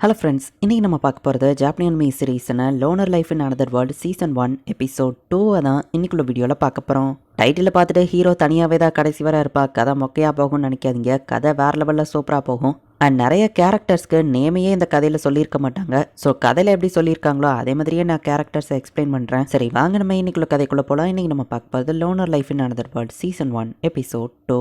Hello friends இன்றைக்கி நம்ம பார்க்க போகிறது ஜாப்பனியன் me சீரீஸ்னு loner life in another world season one episode டூவை தான் இன்னைக்குள்ள வீடியோவில் பார்க்க போகிறோம் டைட்டில் பார்த்துட்டு ஹீரோ தனியாகவே தான் கடைசி வர இருப்பா கதை மொக்கையாக போகும்னு நினைக்காதீங்க கதை வேறு லெவலில் சூப்பராக போகும். அண்ட் நிறைய கேரக்டர்ஸ்க்கு நேமையே இந்த கதையில் சொல்லியிருக்க மாட்டாங்க. ஸோ கதையில் எப்படி சொல்லியிருக்காங்களோ அதே மாதிரியே நான் கேரக்டர்ஸை எக்ஸ்பிளைன் பண்ணுறேன் சரி வாங்க நம்ம இன்னைக்குள்ள கதைக்குள்ளே போகலாம் இன்றைக்கி நம்ம பார்க்க போகிறது loner life in another world season one episode two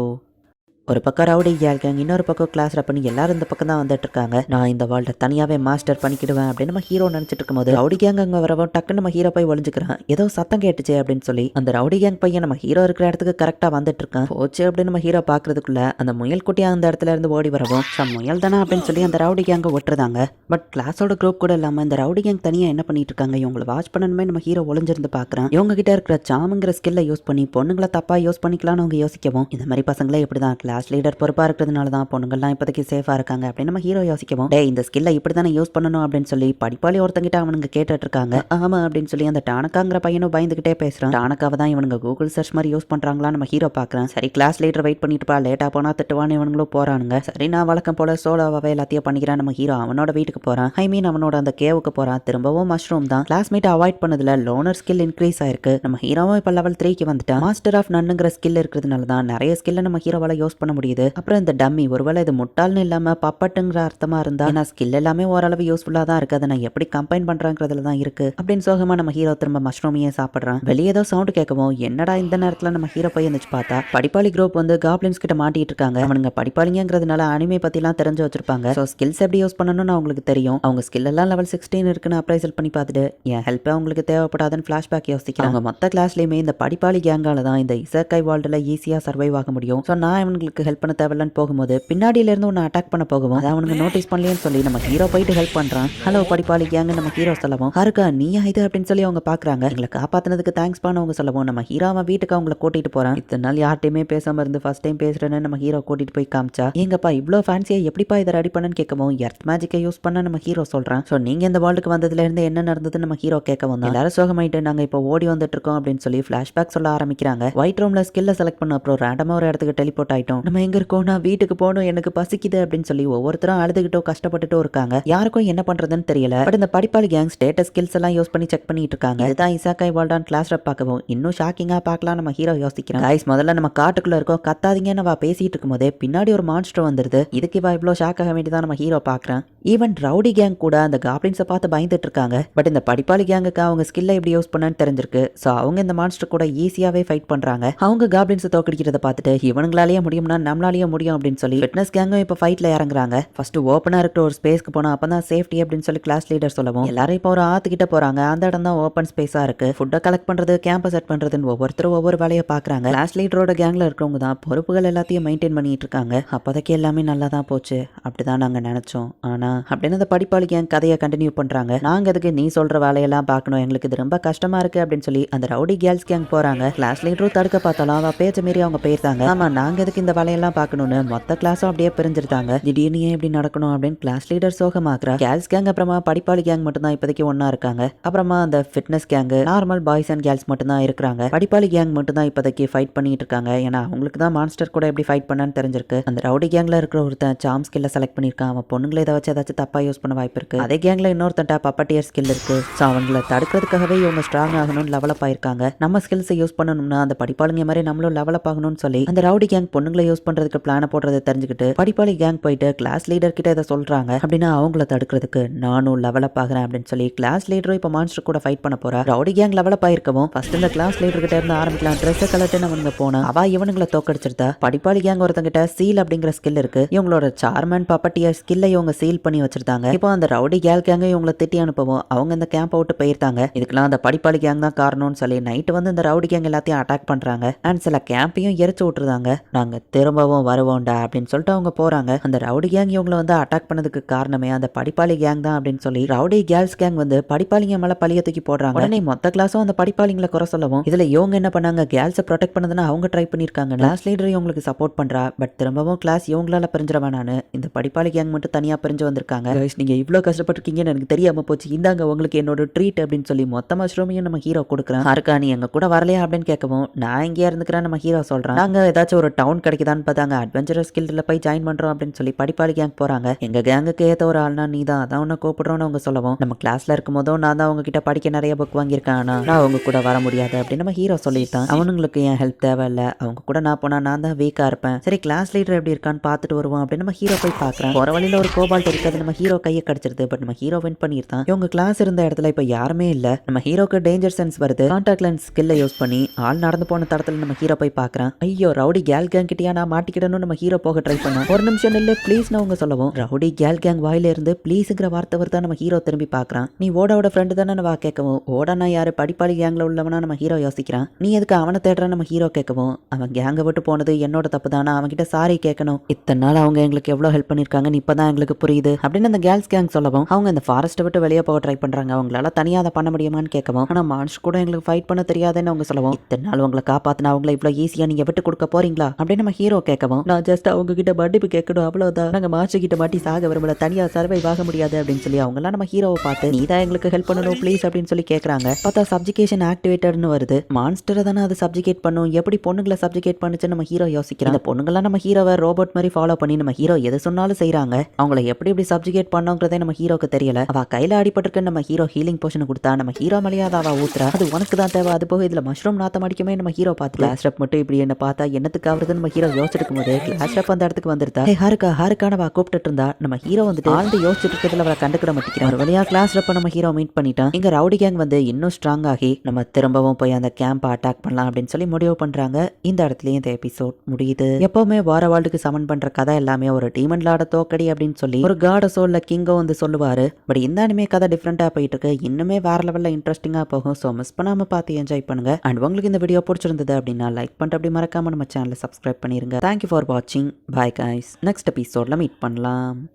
ஒரு பக்கம் ரவுடி கேங் இன்னொரு பக்கம் கிளாஸ் பண்ணி எல்லாரும் இந்த பக்கம் தான் வந்துட்டு இருக்காங்க நான் இந்த வேர்ல்ட தனியாவே மாஸ்டர் பண்ணிக்கிடுவேன் அப்படின்னு நம்ம ஹீரோ நினைச்சிட்டு இருக்கும்போது ரவுடி கேங் அங்க வரவும் டக்குன்னு நம்ம ஹீரோ போய் ஒளிஞ்சுக்கிறான். ஏதோ சத்தம் கேட்டுச்சு அப்படின்னு சொல்லி அந்த ரவுடி கேங் பையன் நம்ம ஹீரோ இருக்கிற இடத்துக்கு கரெக்டா வந்துட்டு இருக்கான் போச்சு அப்படின்னு நம்ம ஹீரோ பாக்குறதுக்குள்ள அந்த முயல் குட்டியா அந்த இடத்துல இருந்து ஓடி வரவும் "சம், முயல் தானே அப்படின்னு சொல்லி அந்த ரவுடி கேங்க ஒட்டுறதாங்க பட் கிளாஸோட குரூப் கூட இல்லாம இந்த ரவுடி கேங் தனியா என்ன பண்ணிட்டு இருக்காங்க இவங்களை வாட்ச் பண்ணணுமே நம்ம ஹீரோ ஒளிஞ்சிருந்து பாக்குறான். இவங்க கிட்ட இருக்கிற சாமுங்கிற ஸ்கில்லை யூஸ் பண்ணி பொண்ணுங்களை தப்பா யூஸ் பண்ணிக்கலாம்னு அவங்க யோசிக்கவும் இந்த மாதிரி பசங்களே இப்படிதான் கிளாஸ் லீடர் பொறுப்பாக இருக்கிறதுனால தான் பொண்ணுங்கள்லாம் இப்போதைக்கு சேஃபாக இருக்காங்க அப்படின்னு நம்ம ஹீரோ யோசிக்கவும். டே இந்த ஸ்கில்லை இப்படி தானே யூஸ் பண்ணணும் அப்படின்னு சொல்லி படிப்பாளி ஒருத்தங்கிட்ட அவனுங்க கேட்டுட்டு இருக்காங்க ஆமா அப்படின்னு சொல்லி அந்த டானக்காங்கிற பையனும் பயந்துகிட்டே பேசுறான். டானக்காவை தான் இவனுங்க கூகுள் சர்ச் மாதிரி யூஸ் பண்றாங்களா நம்ம ஹீரோ பாக்குறான் சரி கிளாஸ் லீடர் வெயிட் பண்ணிட்டு பா லேட்டாக போனா திட்டுவான்னு இவனுங்களும் போறானுங்க. சரி நான் வழக்கம் போல சோலோவாவே எல்லாத்தையும் பண்ணிக்கிறேன் நம்ம ஹீரோ அவனோட வீட்டுக்கு போறான். ஐ மீன் அவனோட அந்த கேவுக்கு போறான். திரும்பவும் மஷ்ரூம் தான். கிளாஸ்மேட் அவாய்ட் பண்ணதுல லோனர் ஸ்கில் இன்க்ரீஸ் ஆயிருக்கு. நம்ம ஹீரோவும் இப்போ லெவல் த்ரீக்கு வந்துட்டான். மாஸ்டர் ஆஃப் நன்னுங்கிற ஸ்கில் இருக்கிறதுனால தான் நிறைய ஸ்கில்லை நம்ம ஹீரோவால யூஸ் பண்ண முடியுது. அப்புறம் இந்த டம்மி ஒருவேளை இது முட்டாள்னு இல்லாம பப்பட்டுங்கிற அர்த்தமா இருந்தா ஏன்னா ஸ்கில் எல்லாமே ஓரளவு யூஸ்ஃபுல்லா தான் இருக்கு. அதை நான் எப்படி கம்பைன் பண்றாங்கிறதுல தான் இருக்கு. அப்படின்னு சோகமா நம்ம ஹீரோ திரும்ப மஷ்ரூமியே சாப்பிடுறான். வெளியே ஏதோ சவுண்ட் கேட்கவும் என்னடா இந்த நேரத்துல நம்ம ஹீரோ போய் இருந்துச்சு பார்த்தா படிப்பாளி குரூப் வந்து காப்ளின்ஸ் கிட்ட மாட்டிட்டு இருக்காங்க. அவனுங்க படிப்பாளிங்கிறதுனால அனிமே பத்திலாம் தெரிஞ்சு வச்சிருப்பாங்க. ஸோ ஸ்கில்ஸ் எப்படி யூஸ் பண்ணணும்னு அவங்களுக்கு தெரியும். அவங்க ஸ்கில் எல்லாம் லெவல் சிக்ஸ்டீன் இருக்குன்னு அப்ரைசல் பண்ணி பார்த்துட்டு என் ஹெல்ப் அவங்களுக்கு தேவைப்படாதுன்னு ஃபிளாஷ்பேக் யோசிக்கிறாங்க. மொத்த கிளாஸ்லயுமே இந்த படிப்பாளி கேங்கால தான் இந்த இசக்கை வேர்ல்டுல ஈஸியா சர்வைவ் ஆக முடியும். ஸோ நான் இவங்களுக்கு ஹெல்ப் பண்ண தேவையில்லன்னு போகும்போது பின்னாடியில இருந்து ஒன்று அட்டாக் பண்ண போகவும் அதை அவனுக்கு நோட்டீஸ் பண்ணலையேன்னு சொல்லி நம்ம ஹீரோ போயிட்டு ஹெல்ப் பண்றான். ஹலோ படிப்பாளி கேங்க நம்ம ஹீரோ சொல்லவும் ஹருக்கா நீயா இது? அப்படின்னு சொல்லி அவங்க பாக்குறாங்க. எங்களை காப்பாத்தினதுக்கு தேங்க்ஸ் பண்ண அவங்க சொல்லவும் நம்ம ஹீரோ அவன் வீட்டுக்கு அவங்கள கூட்டிட்டு போறான். இத்தனை நாள் யார்ட்டையுமே பேசாம இருந்து ஃபர்ஸ்ட் டைம் பேசுறேன்னு நம்ம ஹீரோ கூட்டிட்டு போய் காமிச்சா எங்கப்பா இவ்வளோ ஃபேன்சியா எப்படிப்பா இதை ரெடி பண்ணன்னு கேட்கவும் எர்த் மேஜிக்கை யூஸ் பண்ண நம்ம ஹீரோ சொல்றான். ஸோ நீங்க இந்த வேர்ல்டுக்கு வந்ததுல இருந்து என்ன நடந்ததுன்னு நம்ம ஹீரோ கேட்கவும் தான் எல்லாரும் சோகமாயிட்டு நாங்க இப்போ ஓடி வந்துட்டு இருக்கோம் அப்படின்னு சொல்லி ஃபிளாஷ்பேக் சொல்ல ஆரம்பிக்கிறாங்க. ஒயிட் ரூம்ல ஸ்கில்ல செலக்ட் பண்ண அப்புறம் ரேண்டமா ஒரு இடத்துக்கு டெலிபோர்ட் ஆயிட்டோம். நம்ம எங்க இருக்கோம்? நான் வீட்டுக்கு போகணும் எனக்கு பசிக்குது அப்படின்னு சொல்லி ஒவ்வொருத்தரும் அழுதுகிட்டோ கஷ்டப்பட்டுட்டோ இருக்காங்க. யாருக்கும் என்ன பண்றதுன்னு தெரியல. பட் இந்த படிப்பாளி கேங் ஸ்டேட்டஸ் ஸ்கில்ஸ் எல்லாம் யூஸ் பண்ணி செக் பண்ணிட்டு இருக்காங்க. இதுதான் இசாக்காய் வால்டான் கிளாஸ் ரப் பார்க்கவும். இன்னும் ஷாக்கிங்கா பார்க்கலாம் நம்ம ஹீரோ யோசிக்கிறோம். கைஸ் முதல்ல நம்ம காட்டுக்குள்ள இருக்கோம். கத்தாதீங்கன்னு நம்ம பேசிட்டு இருக்கும்போதே பின்னாடி ஒரு மான்ஸ்டர் வந்துருது. இதுக்கு இவா இவ்வளோ ஷாக் ஆக வேண்டியதான் நம்ம ஹீரோ பார்க்குறேன். ஈவன் ரவுடி கேங் கூட அந்த காப்ளின்ஸை பார்த்து பயந்துட்டு இருக்காங்க. பட் இந்த படிப்பாளி கேங்குக்கு அவங்க ஸ்கில்லை எப்படி யூஸ் பண்ணான்னு தெரிஞ்சிருக்கு. ஸோ அவங்க இந்த மான்ஸ்டர் கூட ஈஸியாகவே ஃபைட் பண்ணுறாங்க அவங்க காப்ளின்ஸை தோக்கடிக்கிறத பார்த்துட்டு இவனுங்களாலேயே முடியும்னா நம்மளாலேயே முடியும் அப்படின்னு சொல்லி ஃபிட்னஸ் கேங்கும் இப்போ ஃபைட்டில் இறங்குறாங்க. ஃபர்ஸ்ட் ஓப்பனாக இருக்கிற ஒரு ஸ்பேஸ்க்கு போனோம் அப்போ தான் சேஃப்டி அப்படின்னு சொல்லி கிளாஸ் லீடர் சொல்லவும். எல்லாரும் இப்போ ஒரு ஆத்துக்கிட்ட போகிறாங்க அந்த இடம் தான் ஓப்பன் ஸ்பேஸாக இருக்கு ஃபுட்டை கலெக்ட் பண்ணுறது கேம்பை செட் பண்ணுறதுன்னு ஒவ்வொருத்தரும் ஒவ்வொரு வேலையை பார்க்குறாங்க கிளாஸ் லீடரோட கேங்கில் இருக்கிறவங்க தான் பொறுப்புகள் எல்லாத்தையும் மெயின்டைன் பண்ணிட்டு இருக்காங்க. அப்போதைக்கு எல்லாமே நல்லா தான் போச்சு. அப்படிதான் நாங்கள் நினச்சோம். ஆனா அப்படின்னு அந்த படிப்பாளி கேங் கதையை கண்டினியூ பண்றாங்க. நாங்கள் அதுக்கு நீ சொல்கிற வேலையெல்லாம் பார்க்கணும்? எங்களுக்கு இது ரொம்ப கஷ்டமா இருக்கு அப்படின்னு சொல்லி அந்த ரவுடி கேர்ள்ஸ் கேங் போகிறாங்க கிளாஸ் லீடரும் தடுக்க பார்த்தாலும் அவள் பேச்ச மீறி அவங்க போயிருந்தாங்க. ஆமா நாங்கள் எதுக்கு இந்த வேலையெல்லாம் பார்க்கணும்னு மொத்த கிளாஸும் அப்படியே பிரிஞ்சிருந்தாங்க. திடீர்னு ஏன் இப்படி நடக்கணும் அப்படின்னு கிளாஸ் லீடர் சோகமாக்குறா. கேர்ள்ஸ் கேங் அப்புறமா படிப்பாளி கேங் மட்டும் தான் இப்போதைக்கு ஒன்னா இருக்காங்க. அப்புறமா அந்த fitness gang normal boys and girls மட்டும் தான் இருக்கிறாங்க. படிப்பாளி கேங் மட்டும் தான் இப்போதைக்கு ஃபைட் பண்ணிட்டு இருக்காங்க. ஏன்னா அவங்களுக்கு தான் மான்ஸ்டர் கூட எப்படி ஃபைட் பண்ணான்னு தெரிஞ்சிருக்கு. அந்த ரவுடி கேங்ல இருக்கிற ஒருத்தன் சாம் ஸ்கில்ல செலக்ட் பண்ணிருக்கான் அவன் பொண்ணுங்களை ஏதாவது வச்சு ஏதாச்சும் தப்பா யூஸ் பண்ண வாய்ப்பு இருக்கு. அதே கேங்ல இன்னொருத்தன்ட்ட பப்பட்டியர் ஸ்கில் இருக்கு. ஸோ அவங்கள தடுக்கிறதுக்காகவே இவங்க ஸ்ட்ராங் ஆகணும்னு லெவலப் ஆயிருக்காங்க. நம்ம ஸ்கில்ஸை யூஸ் பண்ணணும்னா அந்த படிப்பாளிங்க மாதிரி நம்மளும் லெவலப் ஆகணும்னு சொல்லி அந்த ரவுடி கேங் பொண்ணுங்களை யூஸ் பண்றதுக்கு பிளான போடுறதை தெரிஞ்சுக்கிட்டு படிப்பாளி கேங் போயிட்டு கிளாஸ் லீடர் கிட்ட இதை சொல்றாங்க. அப்படின்னா அவங்கள தடுக்கிறதுக்கு நானும் லெவலப் ஆகிறேன் அப்படின்னு சொல்லி கிளாஸ் லீடரும் இப்போ மான்ஸ்டர் கூட ஃபைட் பண்ண போறா. ரவுடி கேங் லெவலப் ஆயிருக்கவும் ஃபர்ஸ்ட் இந்த கிளாஸ் லீடர் கிட்ட இருந்து ஆரம்பிக்கலாம். ட்ரெஸ் கலட்டுன்னு அவங்க போனா அவ இவனுங்களை தோக்கடிச்சிருந்தா படிப்பாளி கேங் ஒருத்தங்கிட்ட சீல் அப்படிங்கிற ஸ்கில் இருக்கு. இவங்களோட சார்மன் பப்பட்டியர் ஸ்கில்லை இவங்க சீல் பண்ணி வச்சிருந்தாங்க. இப்போ அந்த ரவுடி கேல் கேங்க இவங்களை திட்டி அனுப்பவும் அவங்க இந்த கேம்ப் விட்டு போயிருந்தாங்க இதுக்கெல்லாம் அந்த படிப்பாளி கேங் தான் காரணம்னு சொல்லி நைட்டு வந்து இந்த ரவுடி கேங் எல்லாத்தையும் அட்டாக் பண்றாங்க. அண்ட் சில கேம்பையும் எரிச்சு விட்டுருந்தாங்க. நாங்க திரும்பவும் வருவோம்டா அப்படின்னு சொல்லிட்டு அவங்க போறாங்க. அந்த ரவுடி கேங் இவங்களை வந்து அட்டாக் பண்ணதுக்கு காரணமே அந்த படிப்பாளி கேங் தான் அப்படின்னு சொல்லி ரவுடி கேர்ள்ஸ் கேங் வந்து படிப்பாளிங்க மேல பழிய தூக்கி போடுறாங்க. உடனே மொத்த கிளாஸும் அந்த படிப்பாளிங்களை குறை சொல்லவும் இதுல இவங்க என்ன பண்ணாங்க? கேர்ள்ஸை ப்ரொடெக்ட் பண்ணதுன்னா அவங்க ட்ரை பண்ணிருக்காங்க கிளாஸ் லீடர் இவங்களுக்கு சப்போர்ட் பண்றா. பட் திரும்பவும் கிளாஸ் இவங்களால பிரிஞ்சிட வேணான்னு இந்த படிப்பாளி கேங் மட்டும் தனியா பிரிஞ்சு வந்திருக்காங்க. நீங்கள் நீங்க இவ்வளவு கஷ்டப்பட்டிருக்கீங்கன்னு எனக்கு தெரியாம போச்சு. இந்தாங்க உங்களுக்கு என்னோட ட்ரீட் அப்படின்னு சொல்லி மொத்த மஷ்ரூமையும் நம்ம ஹீரோ கொடுக்குறேன். ஹாருக்கா நீ எங்க கூட வரலையா அப்படின்னு கேட்கவும் நான் இங்கேயா இருந்துக்கிறேன் நம்ம ஹீரோ சொல்றேன். நாங்க ஏதாச்சும் ஒரு டவுன் கிடைக்குதா கிடைக்குதான்னு பார்த்தாங்க. அட்வென்ச்சரஸ் கில்டில் போய் ஜாயின் பண்ணுறோம் அப்படின்னு சொல்லி படிப்பாளி கேங் போகிறாங்க எங்கள் கேங்குக்கு ஏற்ற ஒரு ஆள்னா நீ தான் அதான் உன்னை கூப்பிடுறோன்னு அவங்க சொல்லவும். நம்ம கிளாஸில் இருக்கும் போதும் நான் தான் அவங்க கிட்ட படிக்க நிறைய புக் வாங்கியிருக்கேன். ஆனால் நான் அவங்க கூட வர முடியாது அப்படின்னு நம்ம ஹீரோ சொல்லிட்டான். அவனுங்களுக்கு என் ஹெல்ப் தேவையில்லை. அவங்க கூட நான் போனால் நான் தான் வீக்காக இருப்பேன். சரி கிளாஸ் லீடர் எப்படி இருக்கான்னு பார்த்துட்டு வருவோம் அப்படின்னு நம்ம ஹீரோ போய் பார்க்குறேன். போகிற வழியில் ஒரு கோபால்ட் இருக்காது நம்ம ஹீரோ கையை கடிச்சிருது. பட் நம்ம ஹீரோ வின் பண்ணியிருந்தான். இவங்க கிளாஸ் இருந்த இடத்துல இப்போ யாருமே இல்லை. நம்ம ஹீரோக்கு டேஞ்சர் சென்ஸ் வருது. கான்டாக்ட் லென்ஸ் ஸ்கில்லை யூஸ் பண்ணி ஆள் நடந்து போன தடத்தில் நம்ம ஹீரோ போய் பார்க்குறேன். ஐயோ ரவுடி கேல் கேங் கிட்டயா நான் மாட்டிக்கிடணும் நம்ம ஹீரோ போக ட்ரை பண்ணோம். ஒரு நிமிஷம் இல்லை நான் அவங்க சொல்லவும். ரவுடி கேல் கேங் வாயில இருந்து ப்ளீஸுங்கிற வார்த்தை வருதா நம்ம ஹீரோ திரும்பி பார்க்குறான். நீ ஓடாவோட ஃப்ரெண்டு தானே வா கேட்கவும். ஓடானா யாரு? படிப்பாளி கேங்கில் உள்ளவனா நம்ம ஹீரோ யோசிக்கிறான். நீ எதுக்கு அவனை தேடுற நம்ம ஹீரோ கேட்கவும். அவன் கேங்கை விட்டு போனது என்னோட தப்பு தானே. அவன்கிட்ட சாரி கேட்கணும். இத்தனை நாள் அவங்க எங்களுக்கு எவ்வளோ ஹெல்ப் பண்ணியிருக்காங்கன்னு இப்போதான் எங்களுக்கு புரியுது. அப்படின்னு அந்த கேர்ள்ஸ் கேங் சொல்லவும் அவங்க இந்த ஃபாரஸ்ட்டை விட்டு வெளியே போக ட்ரை பண்ணுறாங்க அவங்களால தனியாக அதை பண்ண முடியுமான்னு கேட்கவும். ஆனால் மான்ஸ் கூட எங்களுக்கு ஃபைட் பண்ண தெரியாதுன்னு அவங்க சொல்லவும். இத்தனை நாள் உங்களை காப்பாற்றின அவங்கள இவ்வளோ ஈஸியாக நீங்கள் விட்டு கொடுக்க போறீங்களா? அப்படின்னு நம்ம ஹீரோ கேட்கவும் நான் ஜஸ்ட் அவங்க கிட்ட மன்னிப்பு கேட்கணும் அவ்வளவுதான். நாங்க மாஸ்டர் கிட்ட மாட்டி சாக விரும்பல. தனியா சர்வை ஆக முடியாது அப்படின்னு சொல்லி அவங்களாம் நம்ம ஹீரோவை பார்த்து நீ தான் எங்களுக்கு ஹெல்ப் பண்ணணும் ப்ளீஸ் அப்படின்னு சொல்லி கேட்கறாங்க பார்த்தா சப்ஜிகேஷன் ஆக்டிவேட்டட்னு வருது. மான்ஸ்டரை தானே அது சப்ஜிகேட் பண்ணும். எப்படி பொண்ணுங்களை சப்ஜிகேட் பண்ணுச்சு நம்ம ஹீரோ யோசிக்கிறோம் இந்த பொண்ணுங்களாம் நம்ம ஹீரோவை ரோபோட் மாதிரி ஃபாலோ பண்ணி நம்ம ஹீரோ எது சொன்னாலும் செய்றாங்க. அவங்கள எப்படி எப்படி சப்ஜிகேட் பண்ணோங்கிறதே நம்ம ஹீரோக்கு தெரியல. அவ கையில அடிபட்டிருக்கு நம்ம ஹீரோ ஹீலிங் போஷன் கொடுத்தா நம்ம ஹீரோ மேலேயே அவ ஊத்துறா. அது உனக்கு தான் தேவை. அது போக இதுல மஷ்ரூம் நாத்தம் அடிக்குமே நம்ம ஹீரோ பார்த்து கிளாஸ் மட்டும் இப்படி என்ன பார்த்தா என்னத்துக்கு ஆகுறது நம்ம ஹீரோ யோசிச்சுட்டு இருக்கும்போது கிளாஸ் ரப் அந்த இடத்துக்கு வந்துருந்தா. ஹாருக்கா ஹாருக்கான அவ கூப்பிட்டு இருந்தா நம்ம ஹீரோ வந்துட்டு ஆழ்ந்து யோசிச்சுட்டு இருக்கிறதுல அவரை கண்டுக்கிட மாட்டேங்கிறான். ஒரு வழியா கிளாஸ் ரப்ப நம்ம ஹீரோ மீட் பண்ணிட்டான் இங்க ரவுடி கேங் வந்து இன்னும் ஸ்ட்ராங் ஆகி நம்ம திரும்பவும் போய் அந்த கேம்பை அட்டாக் பண்ணலாம் அப்படின்னு சொல்லி முடிவு பண்றாங்க. இந்த இடத்துலயும் இந்த எபிசோட் முடியுது. எப்பவுமே வார வேர்ல்டுக்கு சமன் பண்ற கதை எல்லாமே ஒரு டீமன் லாட தோக்கடி அப்படின்னு சொல்லி ஒரு காட சோல்ல கிங்கோ வந்து சொல்லுவாரு. பட் இந்த அனிமே கதை டிஃப்ரெண்டா போயிட்டு இருக்கு. இன்னுமே வேற லெவல்ல இன்ட்ரெஸ்டிங்கா போகும். ஸோ மிஸ் பண்ணாம பார்த்து என்ஜாய் பண்ணுங்க. அண்ட் உங்களுக்கு இந்த வீடியோ பிடிச்சிருந்தது அப்படின்னா லைக் பண்ணிட்டு அப்படி மறக்காம நம்ம சேனலை சப்ஸ்கிரைப் பண்ணிருங்க. தேங்க்யூ ஃபார் வாட்சிங் பாய் காய்ஸ் நெக்ஸ்ட் எபிசோட்ல மீட் பண்ணலாம்.